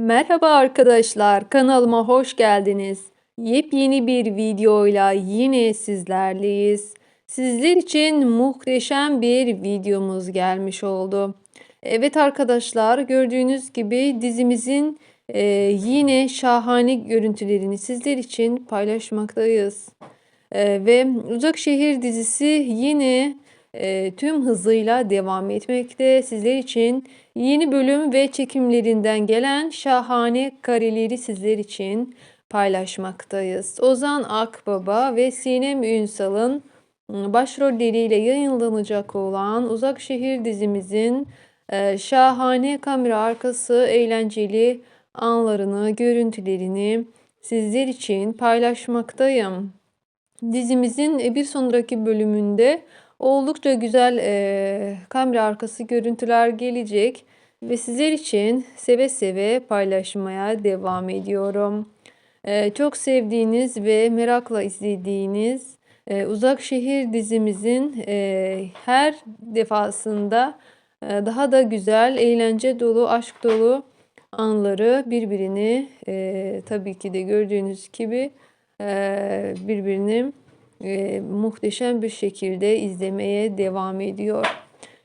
Merhaba arkadaşlar, kanalıma hoş geldiniz. Yepyeni bir videoyla yine sizlerleyiz. Sizler için muhteşem bir videomuz gelmiş oldu. Evet arkadaşlar, gördüğünüz gibi dizimizin e, yine şahane görüntülerini sizler için paylaşmaktayız. E, ve Uzak Şehir dizisi yine tüm hızıyla devam etmekte. Sizler için yeni bölüm ve çekimlerinden gelen şahane kareleri sizler için paylaşmaktayız. Ozan Akbaba ve Sinem Ünsal'ın ıı, başrolleriyle yayınlanacak olan Uzak Şehir dizimizin şahane kamera arkası eğlenceli anlarını, görüntülerini sizler için paylaşmaktayım. Dizimizin bir sonraki bölümünde oldukça güzel e, kamera arkası görüntüler gelecek ve sizler için seve seve paylaşmaya devam ediyorum. E, çok sevdiğiniz ve merakla izlediğiniz e, Uzak Şehir dizimizin e, her defasında e, daha da güzel, eğlence dolu, aşk dolu anları birbirini e, tabii ki de gördüğünüz gibi e, birbirini e, muhteşem bir şekilde izlemeye devam ediyor.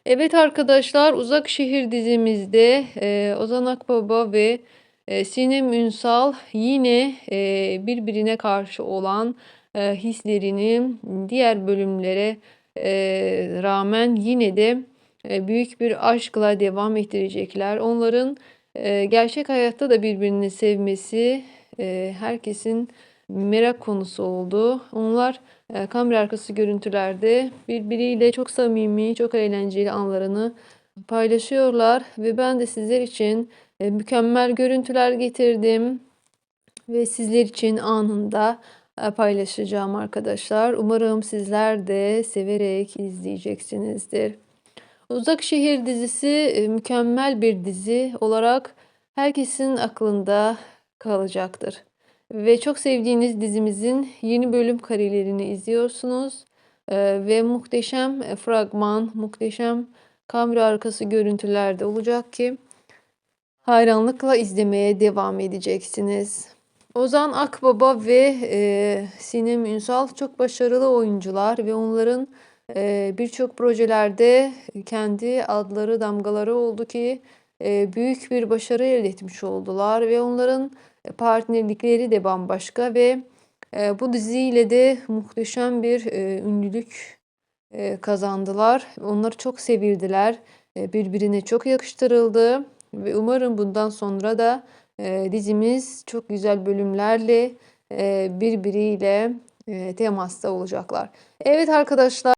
Evet arkadaşlar Uzak Şehir dizimizde e, Ozan Akbaba ve e, Sinem Ünsal yine e, birbirine karşı olan e, hislerini diğer bölümlere e, rağmen yine de e, büyük bir aşkla devam ettirecekler. Onların e, gerçek hayatta da birbirini sevmesi e, herkesin merak konusu oldu. Onlar e, kamera arkası görüntülerde birbiriyle çok samimi, çok eğlenceli anlarını paylaşıyorlar ve ben de sizler için e, mükemmel görüntüler getirdim ve sizler için anında e, paylaşacağım arkadaşlar. Umarım sizler de severek izleyeceksinizdir. Uzak Şehir dizisi mükemmel bir dizi olarak herkesin aklında kalacaktır. Ve çok sevdiğiniz dizimizin yeni bölüm karelerini izliyorsunuz. Ee, ve muhteşem e, fragman, muhteşem kamera arkası görüntüler de olacak ki hayranlıkla izlemeye devam edeceksiniz. Ozan Akbaba ve e, Sinem Ünsal çok başarılı oyuncular ve onların e, birçok projelerde kendi adları, damgaları oldu ki e, büyük bir başarı elde etmiş oldular ve onların partnerlikleri de bambaşka ve e, bu diziyle de muhteşem bir e, ünlülük e, kazandılar. Onları çok sevildiler. Birbirine çok yakıştırıldı ve umarım bundan sonra da dizimiz çok güzel bölümlerle birbiriyle temasta olacaklar. Evet arkadaşlar